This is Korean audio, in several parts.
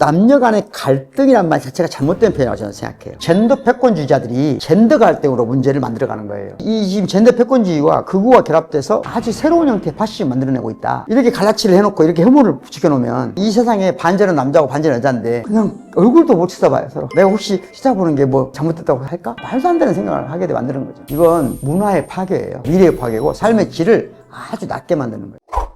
남녀 간의 갈등이란 말 자체가 잘못된 표현이라고 저는 생각해요. 젠더 패권주의자들이 젠더 갈등으로 문제를 만들어가는 거예요. 이 지금 젠더 패권주의와 극우와 결합돼서 아주 새로운 형태의 파시즘 만들어내고 있다. 이렇게 갈라치를 해놓고 이렇게 혐오를 붙여놓으면 이 세상에 반절은 남자고 반절은 여자인데 그냥 얼굴도 못 쳐다봐요 서로. 내가 혹시 쳐다보는 게 뭐 잘못됐다고 할까? 말도 안 되는 생각을 하게 돼 만드는 거죠. 이건 문화의 파괴예요. 미래의 파괴고 삶의 질을 아주 낮게 만드는 거예요.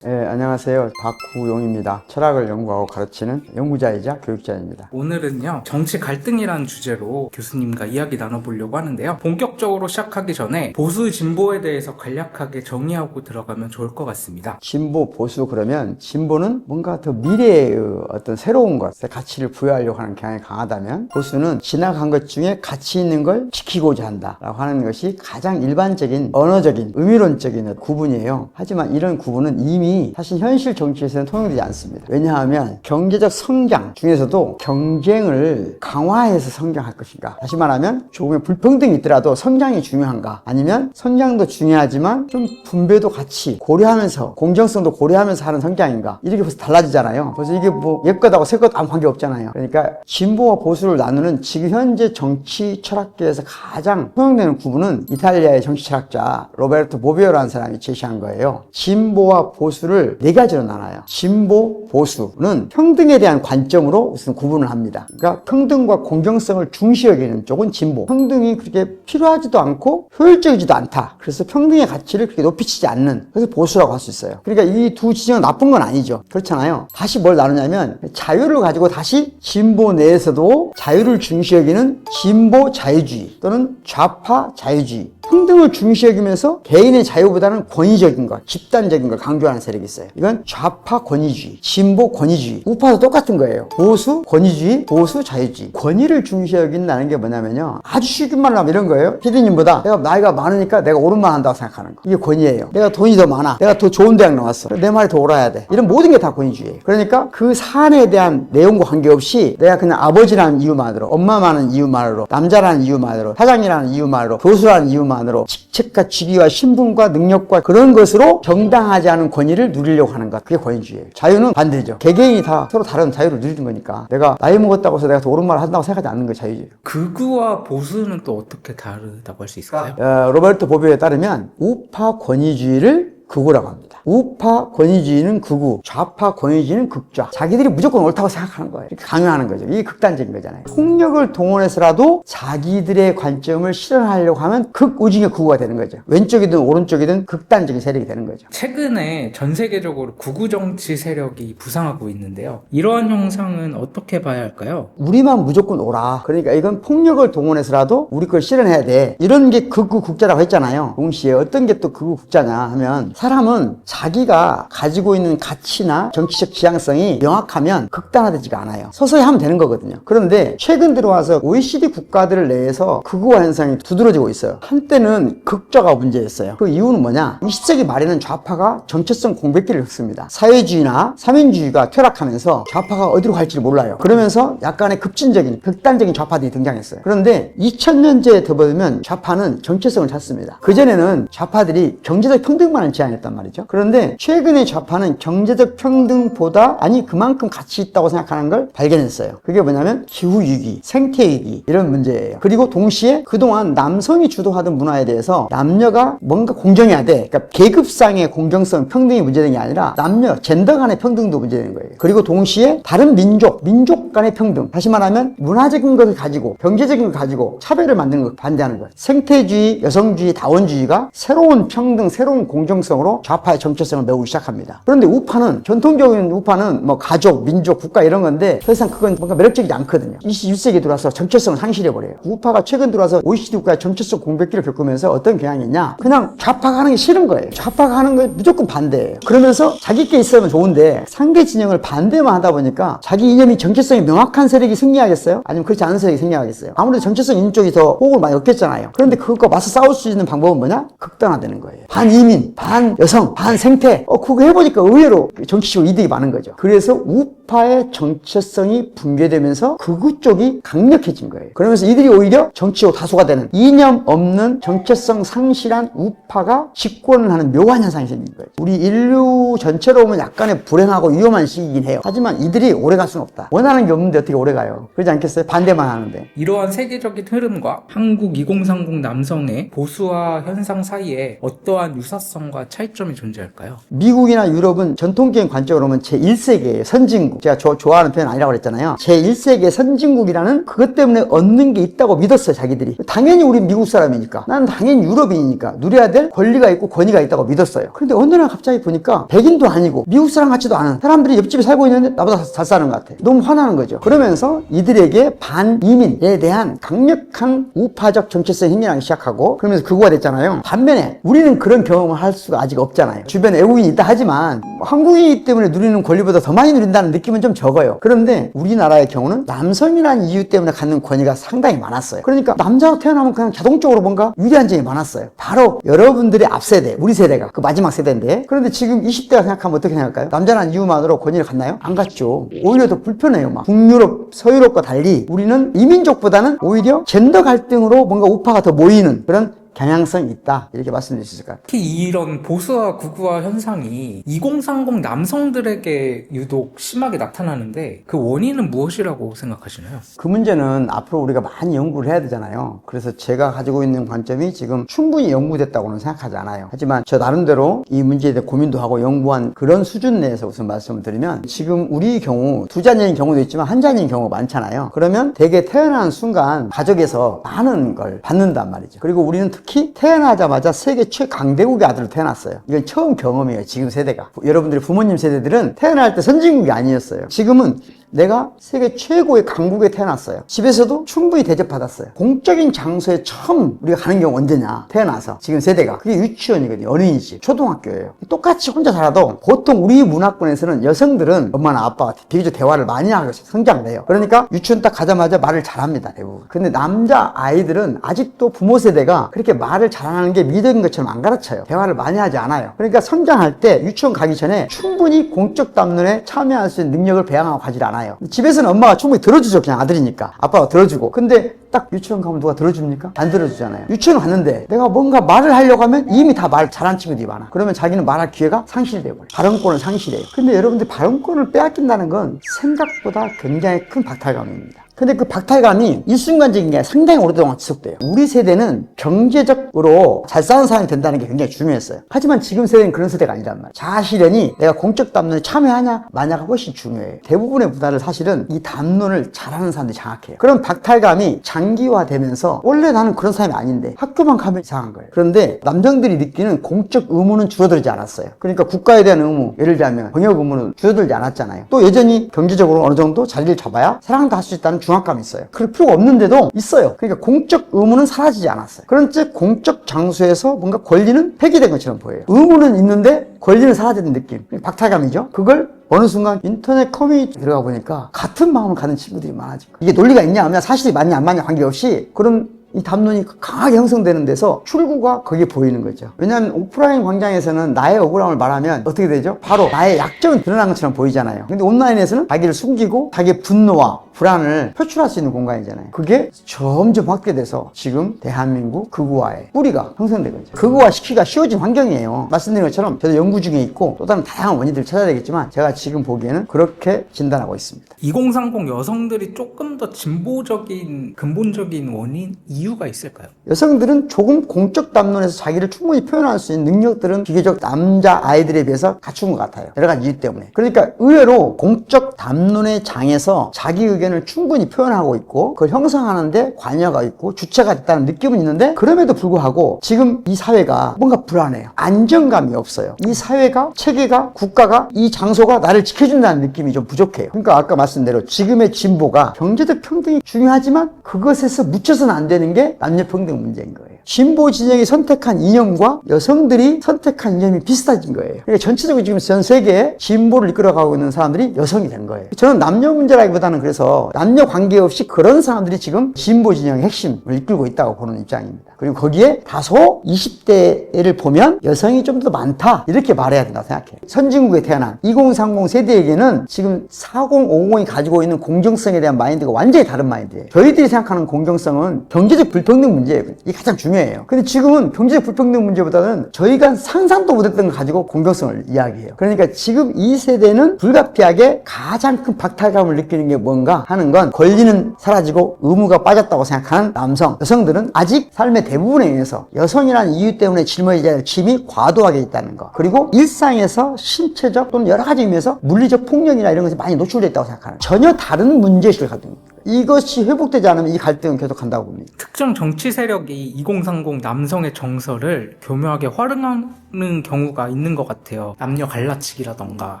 네, 안녕하세요. 박구용입니다. 철학을 연구하고 가르치는 연구자이자 교육자입니다. 오늘은요 정치 갈등이라는 주제로 교수님과 이야기 나눠보려고 하는데요 본격적으로 시작하기 전에 보수 진보에 대해서 간략하게 정의하고 들어가면 좋을 것 같습니다 진보, 보수 그러면 진보는 뭔가 더 미래의 어떤 새로운 것에 가치를 부여하려고 하는 경향이 강하다면 보수는 지나간 것 중에 가치 있는 걸 지키고자 한다라고 하는 것이 가장 일반적인 언어적인 의미론적인 구분이에요. 하지만 이런 구분은 이미 사실 현실 정치에서는 통용되지 않습니다. 왜냐하면 경제적 성장 중에서도 경쟁을 강화해서 성장할 것인가. 다시 말하면 조금의 불평등이 있더라도 성장이 중요한가. 아니면 성장도 중요하지만 좀 분배도 같이 고려하면서 공정성도 고려하면서 하는 성장인가. 이렇게 벌써 달라지잖아요. 그래서 이게 뭐 옛것하고 새것 아무 관계 없잖아요. 그러니까 진보와 보수를 나누는 지금 현재 정치 철학계에서 가장 통용되는 구분은 이탈리아의 정치 철학자 로베르토 보비오라는 사람이 제시한 거예요. 진보와 보수 를 네 가지로 나눠요. 진보 보수는 평등에 대한 관점으로 우선 구분을 합니다. 그러니까 평등과 공정성을 중시 여기는 쪽은 진보. 평등이 그렇게 필요하지도 않고 효율적이지도 않다. 그래서 평등의 가치를 그렇게 높이치지 않는 그래서 보수라고 할 수 있어요. 그러니까 이 두 지정은 나쁜 건 아니죠. 그렇잖아요. 다시 뭘 나누냐면 자유를 가지고 다시 진보 내에서도 자유를 중시 여기는 진보 자유주의 또는 좌파 자유주의. 평등을 중시 여기면서 개인의 자유보다는 권위적인 것, 집단적인 걸 강조하는 세력이 있어요. 이건 좌파 권위주의, 진보 권위주의. 우파도 똑같은 거예요. 보수 권위주의, 보수 자유주의. 권위를 중시 여긴다는 게 뭐냐면요. 아주 쉽게 말로 하면 이런 거예요. 피디님보다 내가 나이가 많으니까 내가 옳은 말 한다고 생각하는 거. 이게 권위예요. 내가 돈이 더 많아. 내가 더 좋은 대학 나왔어. 내 말이 더 옳아야 돼. 이런 모든 게 다 권위주의예요. 그러니까 그 사안에 대한 내용과 관계없이 내가 그냥 아버지라는 이유만으로, 엄마라는 이유만으로, 남자라는 이유만으로, 사장이라는 이유만으로, 교수라는 이유만으로 직책과 직위와 신분과 능력과 그런 것으로 정당하지 않은 권위를 누리려고 하는 것. 그게 권위주의예요. 자유는 반 대죠. 개개인이 다 서로 다른 자유를 누리는 거니까 내가 나이 먹었다고 해서 내가 더 옳은 말을 한다고 생각하지 않는 게 자유예요. 극우와 보수는 또 어떻게 다르다고 할 수 있을까요? 어, 로베르토 보비오에 따르면 우파 권위주의를 극우라고 합니다. 우파 권위주의는 극우, 좌파 권위주의는 극좌. 자기들이 무조건 옳다고 생각하는 거예요. 이렇게 강요하는 거죠. 이게 극단적인 거잖아요. 폭력을 동원해서라도 자기들의 관점을 실현하려고 하면 극우 중에 극우가 되는 거죠. 왼쪽이든 오른쪽이든 극단적인 세력이 되는 거죠. 최근에 전 세계적으로 극우 정치 세력이 부상하고 있는데요 이러한 형상은 어떻게 봐야 할까요? 우리만 무조건 옳아. 그러니까 이건 폭력을 동원해서라도 우리 걸 실현해야 돼. 이런 게 극우 국자라고 했잖아요. 동시에 어떤 게 또 극우 국자냐 하면 사람은 자기가 가지고 있는 가치나 정치적 지향성이 명확하면 극단화되지가 않아요. 서서히 하면 되는 거거든요. 그런데 최근 들어와서 OECD 국가들 내에서 극우화 현상이 두드러지고 있어요. 한때는 극좌가 문제였어요. 그 이유는 뭐냐? 20세기 말에는 좌파가 정체성 공백기를 겪습니다. 사회주의나 사민주의가 퇴락하면서 좌파가 어디로 갈지를 몰라요. 그러면서 약간의 급진적인 극단적인 좌파들이 등장했어요. 그런데 2000년대에 들어보면 좌파는 정체성을 찾습니다. 그전에는 좌파들이 경제적 평등만을 지향 했단 말이죠. 그런데 최근에 좌파는 경제적 평등보다 아니 그만큼 가치 있다고 생각하는 걸 발견했어요. 그게 뭐냐면 기후위기, 생태위기 이런 문제예요. 그리고 동시에 그동안 남성이 주도하던 문화에 대해서 남녀가 뭔가 공정해야 돼. 그러니까 계급상의 공정성, 평등이 문제된 게 아니라 남녀, 젠더 간의 평등도 문제되는 거예요. 그리고 동시에 다른 민족, 민족 간의 평등. 다시 말하면 문화적인 것을 가지고 경제적인 걸 가지고 차별을 만드는 걸 반대하는 거예요. 생태주의, 여성주의, 다원주의가 새로운 평등, 새로운 공정성 으로 좌파의 정체성을 메우기 시작합니다. 그런데 우파는 전통적인 우파는 뭐 가족, 민족, 국가 이런 건데 더 이상 그건 뭔가 매력적이지 않거든요. 21세기에 들어와서 정체성을 상실해 버려요. 우파가 최근 들어와서 OECD 국가의 정체성 공백기를 겪으면서 어떤 경향이 있냐? 그냥 좌파가 하는 게 싫은 거예요. 좌파가 하는 거 무조건 반대예요. 그러면서 자기께 있으면 좋은데 상대 진영을 반대만 하다 보니까 자기 이념이 정체성이 명확한 세력이 승리하겠어요? 아니면 그렇지 않은 세력이 승리하겠어요? 아무래도 정체성 있는 쪽이 더 호흡을 많이 얻겠잖아요. 그런데 그것과 맞서 싸울 수 있는 방법은 뭐냐? 극단화되는 거예요. 반이민, 반반 여성, 반 생태. 어, 그거 해보니까 의외로 정치적으로 이득이 많은 거죠. 그래서 우파의 정체성이 붕괴되면서 극우 쪽이 강력해진 거예요. 그러면서 이들이 오히려 정치적으로 다수가 되는 이념 없는 정체성 상실한 우파가 집권을 하는 묘한 현상이 생긴 거예요. 우리 인류 전체로 보면 약간의 불행하고 위험한 시기이긴 해요. 하지만 이들이 오래 갈 수는 없다. 원하는 게 없는데 어떻게 오래 가요? 그러지 않겠어요? 반대만 하는데. 이러한 세계적인 흐름과 한국 2030 남성의 보수화 현상 사이에 어떠한 유사성과 차이점이 존재할까요? 미국이나 유럽은 전통적인 관점으로 보면 제1세계의 선진국. 제가 조- 좋아하는 표현 아니라고 그랬잖아요. 제1세계 선진국이라는 그것 때문에 얻는 게 있다고 믿었어요, 자기들이. 당연히 우리 미국 사람이니까. 나는 당연히 유럽인이니까. 누려야 될 권리가 있고 권위가 있다고 믿었어요. 그런데 어느 날 갑자기 보니까 백인도 아니고 미국 사람 같지도 않은 사람들이 옆집에 살고 있는데 나보다 잘 사는 것 같아. 너무 화나는 거죠. 그러면서 이들에게 반이민에 대한 강력한 우파적 정체성이 생겨나기 시작하고 그러면서 극우가 됐잖아요. 반면에 우리는 그런 경험을 할 수가 아직 없잖아요. 주변에 외국인이 있다 하지만 한국인이기 때문에 누리는 권리보다 더 많이 누린다는 느낌은 좀 적어요. 그런데 우리나라의 경우는 남성이라는 이유 때문에 갖는 권위가 상당히 많았어요. 그러니까 남자가 태어나면 그냥 자동적으로 뭔가 유리한 점이 많았어요. 바로 여러분들의 앞세대, 우리 세대가 그 마지막 세대인데 그런데 지금 20대가 생각하면 어떻게 생각할까요? 남자라는 이유만으로 권위를 갖나요? 안 갖죠. 오히려 더 불편해요. 막 북유럽, 서유럽과 달리 우리는 이민족보다는 오히려 젠더 갈등으로 뭔가 우파가 더 모이는 그런 경향성이 있다. 이렇게 말씀드릴 수 있을 것 같아요. 특히 이런 보수화 극우화 현상이 2030 남성들에게 유독 심하게 나타나는데 그 원인은 무엇이라고 생각하시나요? 그 문제는 앞으로 우리가 많이 연구를 해야 되잖아요. 그래서 제가 가지고 있는 관점이 지금 충분히 연구됐다고는 생각하지 않아요. 하지만 저 나름대로 이 문제에 대해 고민도 하고 연구한 그런 수준 내에서 우선 말씀을 드리면 지금 우리 경우 두 자녀인 경우도 있지만 한 자녀인 경우가 많잖아요. 그러면 대개 태어나는 순간 가족에서 많은 걸 받는단 말이죠. 그리고 우리는 특히 태어나자마자 세계 최강대국의 아들로 태어났어요. 이건 처음 경험이에요. 지금 세대가. 여러분들의 부모님 세대들은 태어날 때 선진국이 아니었어요. 지금은 내가 세계 최고의 강국에 태어났어요. 집에서도 충분히 대접받았어요. 공적인 장소에 처음 우리가 가는 경우 언제냐? 태어나서. 지금 세대가. 그게 유치원이거든요. 어린이집. 초등학교예요. 똑같이 혼자 살아도 보통 우리 문화권에서는 여성들은 엄마나 아빠가 비교적 대화를 많이 하고 성장을 해요. 그러니까 유치원 딱 가자마자 말을 잘합니다. 대부분. 근데 남자 아이들은 아직도 부모 세대가 그렇게 말을 잘하는 게 미덕인 것처럼 안 가르쳐요. 대화를 많이 하지 않아요. 그러니까 성장할 때 유치원 가기 전에 충분히 공적 담론에 참여할 수 있는 능력을 배양하고 가지 않아요. 집에서는 엄마가 충분히 들어주죠. 그냥 아들이니까. 아빠가 들어주고. 근데 딱 유치원 가면 누가 들어줍니까? 안 들어주잖아요. 유치원 갔는데 내가 뭔가 말을 하려고 하면 이미 다 말 잘하는 친구들이 많아. 그러면 자기는 말할 기회가 상실되고 버려요. 발언권을 상실해요. 근데 여러분들 발언권을 빼앗긴다는 건 생각보다 굉장히 큰 박탈감입니다. 근데 그 박탈감이 일순간적인 게 상당히 오랫동안 지속돼요. 우리 세대는 경제적으로 잘 사는 사람이 된다는 게 굉장히 중요했어요. 하지만 지금 세대는 그런 세대가 아니란 말이에요. 자아실현이 내가 공적 담론에 참여하냐 마냐가 훨씬 중요해요. 대부분의 문화를 사실은 이 담론을 잘하는 사람들이 장악해요. 그런 박탈감이 장기화되면서 원래 나는 그런 사람이 아닌데 학교만 가면 이상한 거예요. 그런데 남성들이 느끼는 공적 의무는 줄어들지 않았어요. 그러니까 국가에 대한 의무, 예를 들면 병역 의무는 줄어들지 않았잖아요. 또 여전히 경제적으로 어느 정도 자리를 잡아야 사랑도 할 수 있다는 중압감이 있어요. 그럴 필요가 없는데도 있어요. 그러니까 공적 의무는 사라지지 않았어요. 그런 즉 공적 장소에서 뭔가 권리는 폐기된 것처럼 보여요. 의무는 있는데 권리는 사라지는 느낌. 박탈감이죠. 그걸 어느 순간 인터넷 커뮤니티 들어가 보니까 같은 마음을 가진 친구들이 거예요. 이게 논리가 있냐 없냐 사실이 맞냐 안 맞냐 관계없이 그런 이 담론이 강하게 형성되는 데서 출구가 거기에 보이는 거죠. 왜냐하면 오프라인 광장에서는 나의 억울함을 말하면 어떻게 되죠? 바로 나의 약점은 드러난 것처럼 보이잖아요. 근데 온라인에서는 자기를 숨기고 자기의 분노와 불안을 표출할 수 있는 공간이잖아요. 그게 점점 확대돼서 지금 대한민국 극우화의 뿌리가 형성된 거죠. 극우화 시키기가 쉬워진 환경이에요. 말씀드린 것처럼 저도 연구 중에 있고 또 다른 다양한 원인들을 찾아야 되겠지만 제가 지금 보기에는 그렇게 진단하고 있습니다. 2030 여성들이 조금 더 진보적인 근본적인 원인 이유 가 있을까요? 여성들은 조금 공적 담론에서 자기를 충분히 표현할 수 있는 능력들은 비교적 남자 아이들에 비해서 갖춘 것 같아요. 여러 가지 이유 때문에. 그러니까 의외로 공적 담론의 장에서 자기 의견을 충분히 표현하고 있고 그걸 형성하는데 관여가 있고 주체가 됐다는 느낌은 있는데 그럼에도 불구하고 지금 이 사회가 뭔가 불안해요. 안정감이 없어요. 이 사회가 체계가 국가가 이 장소가 나를 지켜준다는 느낌이 좀 부족해요. 그러니까 아까 말씀대로 지금의 진보가 경제적 평등이 중요하지만 그것에서 묻혀서는 안 되는 게 남녀 평등 문제인 거예요. 진보 진영이 선택한 이념과 여성들이 선택한 이념이 비슷해진 거예요. 그러니까 전체적으로 지금 전 세계에 진보를 이끌어가고 있는 사람들이 여성이 된 거예요. 저는 남녀 문제라기보다는 그래서 남녀 관계없이 그런 사람들이 지금 진보 진영의 핵심을 이끌고 있다고 보는 입장입니다. 그리고 거기에 다소 20대를 보면 여성이 좀 더 많다. 이렇게 말해야 된다고 생각해요. 선진국에 태어난 2030 세대에게는 지금 4050이 가지고 있는 공정성에 대한 마인드가 완전히 다른 마인드예요. 저희들이 생각하는 공정성은 경제적 불평등 문제예요. 이게 가장 중요해요. 근데 지금은 경제적 불평등 문제보다는 저희가 상상도 못했던 걸 가지고 공정성을 이야기해요. 그러니까 지금 이 세대는 불가피하게 가장 큰 박탈감을 느끼는 게 뭔가 하는 건 권리는 사라지고 의무가 빠졌다고 생각하는 남성, 여성들은 아직 삶의 대부분에 의해서 여성이라는 이유 때문에 짊어져야 할 짐이 과도하게 있다는 거. 그리고 일상에서 신체적 또는 여러 가지 의미에서 물리적 폭력이나 이런 것에 많이 노출되어 있다고 생각하는 전혀 다른 문제의식을 가지고 있는. 이것이 회복되지 않으면 이 갈등은 계속한다고 봅니다. 특정 정치 세력이 2030 남성의 정서를 교묘하게 활용하는 경우가 있는 것 같아요. 남녀 갈라치기라던가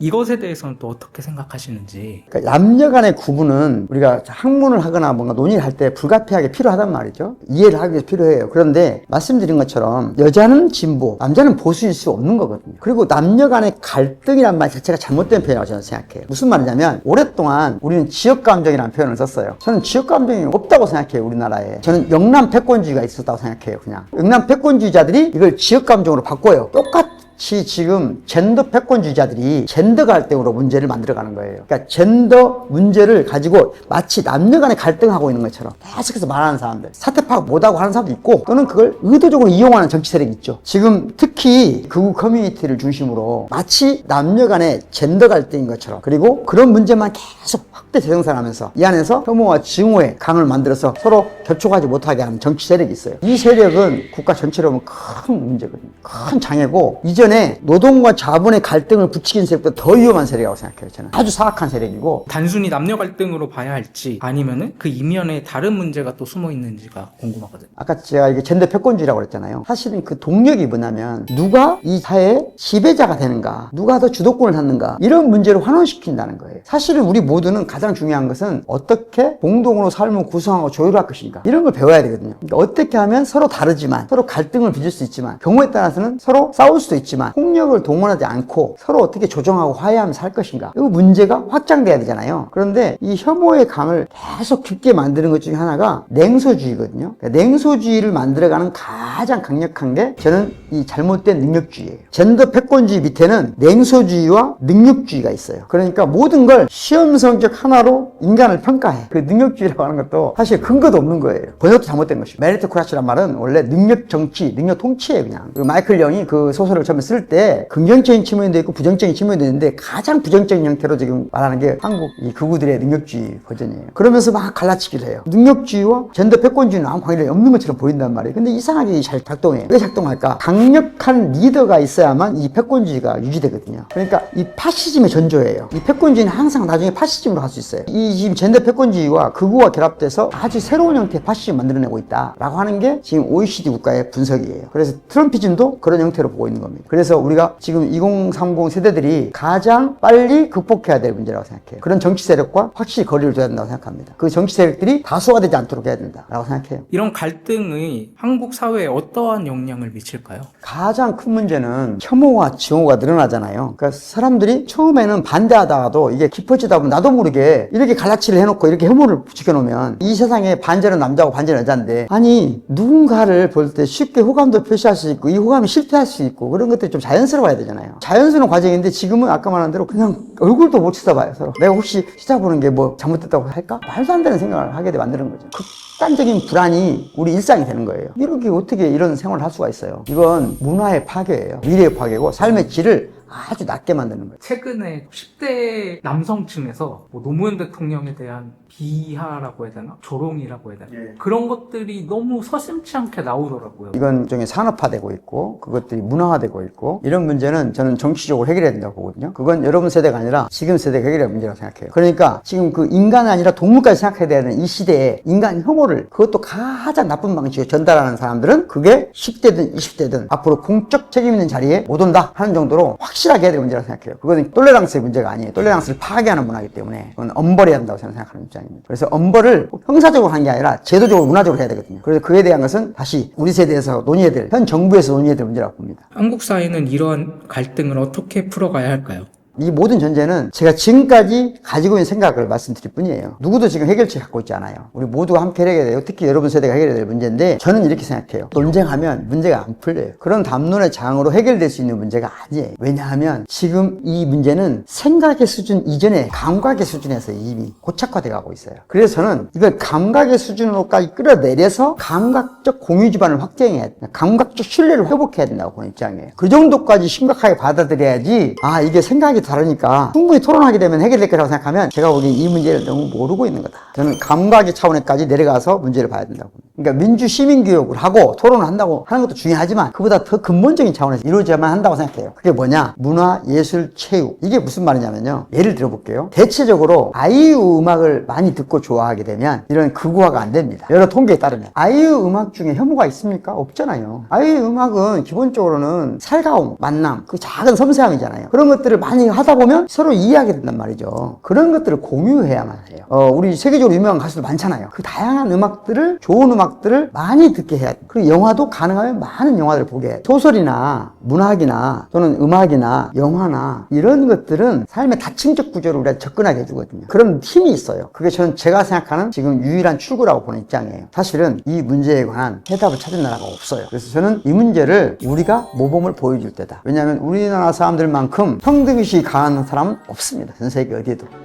이것에 대해서는 또 어떻게 생각하시는지 그러니까 남녀 간의 구분은 우리가 학문을 하거나 뭔가 논의를 할 때 불가피하게 필요하단 말이죠. 이해를 하기 위해서 필요해요. 그런데 말씀드린 것처럼 여자는 진보, 남자는 보수일 수 없는 거거든요. 그리고 남녀 간의 갈등이란 말 자체가 잘못된 표현이라고 저는 생각해요. 무슨 말이냐면 오랫동안 우리는 지역 감정이라는 표현을 썼어요. 저는 지역 감정이 없다고 생각해요. 우리나라에. 저는 영남 패권주의가 있었다고 생각해요. 그냥. 영남 패권주의자들이 이걸 지역 감정으로 바꿔요. 똑같 시 지금 젠더 패권주의자들이 젠더 갈등으로 문제를 만들어가는 거예요. 그러니까 젠더 문제를 가지고 마치 남녀 간에 갈등하고 있는 것처럼 계속해서 말하는 사람들. 사태 파악 못하고 하는 사람도 있고 또는 그걸 의도적으로 이용하는 정치 세력이 있죠. 지금 특히 극우 커뮤니티를 중심으로 마치 남녀 간의 젠더 갈등인 것처럼 그리고 그런 문제만 계속 확대 재생산하면서 이 안에서 혐오와 증오의 강을 만들어서 서로 접촉하지 못하게 하는 정치 세력이 있어요. 이 세력은 국가 전체로 보면 큰 문제거든요. 큰 장애고 이전에 노동과 자본의 갈등을 부추긴 세력보다 더 위험한 세력이라고 생각해요. 저는 아주 사악한 세력이고 단순히 남녀 갈등으로 봐야 할지 아니면은 그 이면에 다른 문제가 또 숨어 있는지가 궁금하거든요. 아까 제가 이게 젠더 패권주의라고 그랬잖아요. 사실은 그 동력이 뭐냐면 누가 이 사회의 지배자가 되는가, 누가 더 주도권을 갖는가 이런 문제를 환원시킨다는 거예요. 사실은 우리 모두는 가장 중요한 것은 어떻게 공동으로 삶을 구성하고 조율할 것인가 이런 걸 배워야 되거든요. 그러니까 어떻게 하면 서로 다르지만 서로 갈등을 빚을 수 있지만 경우에 따라서는 서로 싸울 수도 있지만 폭력을 동원하지 않고 서로 어떻게 조정하고 화해하면서 할 것인가 이 문제가 확장돼야 되잖아요. 그런데 이 혐오의 강을 계속 깊게 만드는 것 중에 하나가 냉소주의거든요. 그러니까 냉소주의를 만들어가는 가장 강력한 게 저는 이 잘못된 능력주의예요. 젠더 패권주의 밑에는 냉소주의와 능력주의가 있어요. 그러니까 모든 걸 시험 성적 하나로 인간을 평가해. 그 능력주의라고 하는 것도 사실 근거도 없는 거예요. 번역도 잘못된 것이고. 메리토크라시란 말은 원래 능력 정치, 능력 통치예요, 그냥. 그리고 마이클 영이 그 소설을 처음에 쓸 때 긍정적인 측면도 있고 부정적인 측면도 있는데 가장 부정적인 형태로 지금 말하는 게 한국 이 극우들의 능력주의 버전이에요. 그러면서 막 갈라치기를 해요. 능력주의와 젠더 패권주의는 아무 관련이 없는 것처럼 보인단 말이에요. 근데 이상하게 잘 작동해요. 왜 작동할까? 강력한 리더가 있어야만 이 패권주의가 유지되거든요. 그러니까 이 파시즘의 전조예요. 이 패권주의는 항상 나중에 파시즘으로 갈 수 있어요. 이 지금 젠더 패권주의와 극우가 결합돼서 아주 새로운 형태의 파시즘 만들어내고 있다라고 하는 게 지금 OECD 국가의 분석이에요. 그래서 트럼피즘도 그런 형태로 보고 있는 겁니다. 그래서 우리가 지금 2030 세대들이 가장 빨리 극복해야 될 문제라고 생각해요. 그런 정치 세력과 확실히 거리를 둬야 된다고 생각합니다. 그 정치 세력들이 다수가 되지 않도록 해야 된다라고 생각해요. 이런 갈등이 한국 사회에 어떠한 영향을 미칠까요? 가장 큰 문제는 혐오와 증오가 늘어나잖아요. 그러니까 사람들이 처음에는 반대하다가도 이게 깊어지다 보면 나도 모르게 이렇게 갈라치를 해놓고 이렇게 혐오를 붙여놓으면 이 세상에 반전은 남자고 반전은 여자인데 아니 누군가를 볼 때 쉽게 호감도 표시할 수 있고 이 호감이 실패할 수 있고 그런 것 들이 좀 자연스러워야 되잖아요. 자연스러운 과정인데 지금은 아까 말한 대로 그냥 얼굴도 못 쳐다봐요 서로. 내가 혹시 시작보는 게 뭐 잘못됐다고 할까? 말도 안 되는 생각을 하게 만드는 거죠. 극단적인 불안이 우리 일상이 되는 거예요. 이렇게 어떻게 이런 생활을 할 수가 있어요? 이건 문화의 파괴예요. 미래의 파괴고 삶의 질을 아주 낮게 만드는 거예요. 최근에 10대 남성층에서 뭐 노무현 대통령에 대한 비하라고 해야 되나? 조롱이라고 해야 되나? 예. 그런 것들이 너무 서슴치 않게 나오더라고요. 이건 일종의 산업화되고 있고 그것들이 문화화되고 있고 이런 문제는 저는 정치적으로 해결해야 된다고 보거든요. 그건 여러분 세대가 아니라 지금 세대가 해결해야 할 문제라고 생각해요. 그러니까 지금 그 인간이 아니라 동물까지 생각해야 되는 이 시대에 인간 혐오를 그것도 가장 나쁜 방식으로 전달하는 사람들은 그게 10대든 20대든 앞으로 공적 책임 있는 자리에 못 온다 하는 정도로 확실 하게 해야 될 문제라고 생각해요. 그거는 똘레랑스의 문제가 아니에요. 똘레랑스를 파괴하는 문화이기 때문에 그건 엄벌해야 한다고 저는 생각하는 입장입니다. 그래서 엄벌을 꼭 형사적으로 하는 게 아니라 제도적으로 문화적으로 해야 되거든요. 그래서 그에 대한 것은 다시 우리 세대에서 논의해야 될, 현 정부에서 논의해야 될 문제라고 봅니다. 한국 사회는 이러한 갈등을 어떻게 풀어가야 할까요? 이 모든 전제는 제가 지금까지 가지고 있는 생각을 말씀드릴 뿐이에요. 누구도 지금 해결책 갖고 있지 않아요. 우리 모두가 함께 해결해야 돼요. 특히 여러분 세대가 해결해야 될 문제인데 저는 이렇게 생각해요. 논쟁하면 문제가 안 풀려요. 그런 담론의 장으로 해결될 수 있는 문제가 아니에요. 왜냐하면 지금 이 문제는 생각의 수준 이전에 감각의 수준에서 이미 고착화돼 가고 있어요. 그래서 저는 이걸 감각의 수준으로까지 끌어내려서 감각적 공유 기반을 확정해야 돼. 감각적 신뢰를 회복해야 된다고 보는 입장이에요. 그 정도까지 심각하게 받아들여야지 아 이게 생각이 다르니까 충분히 토론하게 되면 해결될 거라고 생각하면 제가 보기엔 이 문제를 너무 모르고 있는 거다. 저는 감각의 차원에까지 내려가서 문제를 봐야 된다고. 그러니까 민주 시민 교육을 하고 토론을 한다고 하는 것도 중요하지만 그보다 더 근본적인 차원에서 이루어져야만 한다고 생각해요. 그게 뭐냐? 문화, 예술, 체육. 이게 무슨 말이냐면요. 예를 들어볼게요. 대체적으로 아이유 음악을 많이 듣고 좋아하게 되면 이런 극우화가 안 됩니다. 여러 통계에 따르면 아이유 음악 중에 혐오가 있습니까? 없잖아요. 아이유 음악은 기본적으로는 살가움, 만남, 그 작은 섬세함이잖아요. 그런 것들을 많이 하다 보면 서로 이해하게 된단 말이죠. 그런 것들을 공유해야만 해요. 어, 우리 세계적으로 유명한 가수들 많잖아요. 그 다양한 음악들을 좋은 음악들을 많이 듣게 해야 돼. 그리고 영화도 가능하면 많은 영화들을 보게 해. 소설이나 문학이나 또는 음악이나 영화나 이런 것들은 삶의 다층적 구조를 우리가 접근하게 해주거든요. 그런 힘이 있어요. 그게 저는 제가 생각하는 지금 유일한 출구라고 보는 입장이에요. 사실은 이 문제에 관한 해답을 찾은 나라가 없어요. 그래서 저는 이 문제를 우리가 모범을 보여줄 때다. 왜냐하면 우리나라 사람들만큼 평등의식이 강한 사람은 없습니다. 전 세계 어디에도.